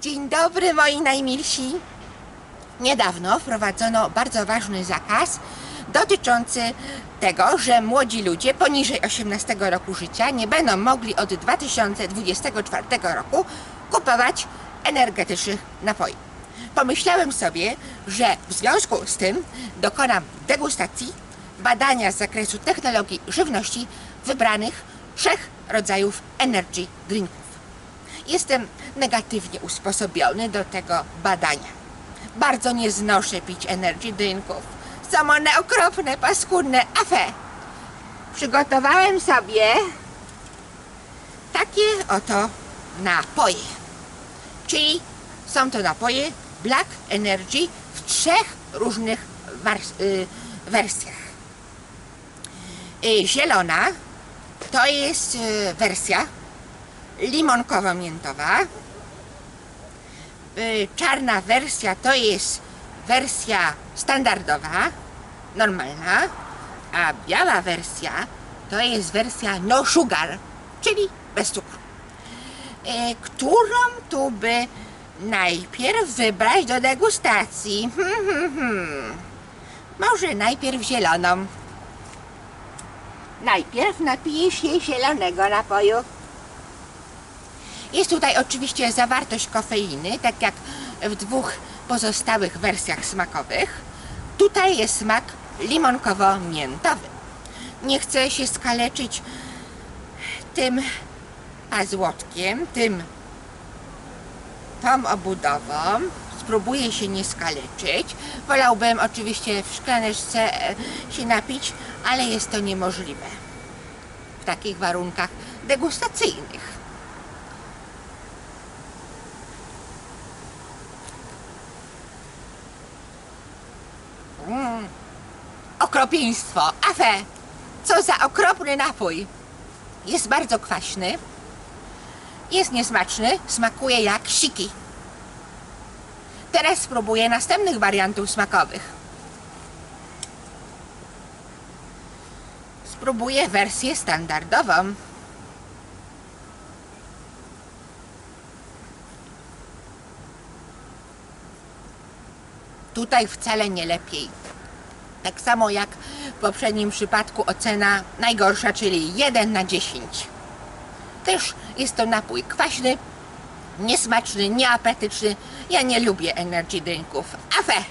Dzień dobry, moi najmilsi. Niedawno wprowadzono bardzo ważny zakaz dotyczący tego, że młodzi ludzie poniżej 18 roku życia nie będą mogli od 2024 roku kupować energetycznych napoi. Pomyślałem sobie, że w związku z tym dokonam degustacji badania z zakresu technologii żywności wybranych trzech rodzajów energy drinków. Jestem negatywnie usposobiony do tego badania. Bardzo nie znoszę pić energy drinków. Są one okropne, paskudne, afe. Przygotowałem sobie takie oto napoje. Czyli są to napoje Black Energy w trzech różnych y, wersjach. Y, zielona to jest y, wersja limonkowo-miętowa. Y, Czarna wersja to jest wersja standardowa, normalna, a biała wersja to jest wersja no sugar, czyli bez cukru. Y, Którą tu by najpierw wybrać do degustacji? Hmm, hmm, hmm. Może najpierw zieloną. Najpierw napiję się zielonego napoju. Jest tutaj oczywiście zawartość kofeiny, tak jak w dwóch pozostałych wersjach smakowych. Tutaj jest smak limonkowo-miętowy. Nie chcę się skaleczyć tym pazłotkiem, tym tą obudową. Spróbuję się nie skaleczyć. Wolałbym oczywiście w szklaneczce e, się napić, ale jest to niemożliwe w takich warunkach degustacyjnych. Mm. Okropieństwo, afe! Co za okropny napój! Jest bardzo kwaśny, jest niesmaczny, smakuje jak siki. Teraz spróbuję następnych wariantów smakowych. Spróbuję wersję standardową. Tutaj wcale nie lepiej. Tak samo jak w poprzednim przypadku ocena najgorsza, czyli 1 na 10. Też jest to napój kwaśny, niesmaczny, nieapetyczny. Ja nie lubię energy drinków. Afe!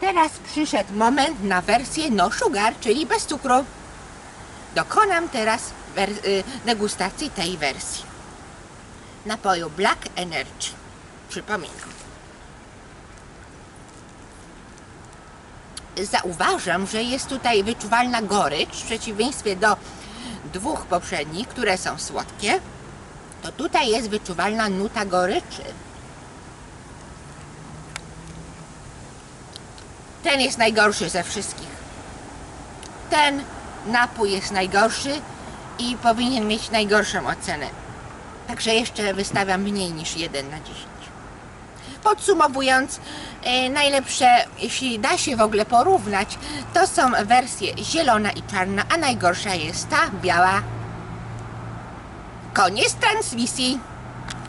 Teraz przyszedł moment na wersję no sugar, czyli bez cukru. Dokonam teraz y, degustacji tej wersji. Napoju Black Energy. Przypominam. Zauważam, że jest tutaj wyczuwalna gorycz w przeciwieństwie do dwóch poprzednich, które są słodkie. To tutaj jest wyczuwalna nuta goryczy. Ten jest najgorszy ze wszystkich. Ten napój jest najgorszy i powinien mieć najgorszą ocenę. Także jeszcze wystawiam mniej niż 1 na 10. Podsumowując, e, najlepsze, jeśli da się w ogóle porównać, to są wersje zielona i czarna, a najgorsza jest ta biała. Koniec transmisji.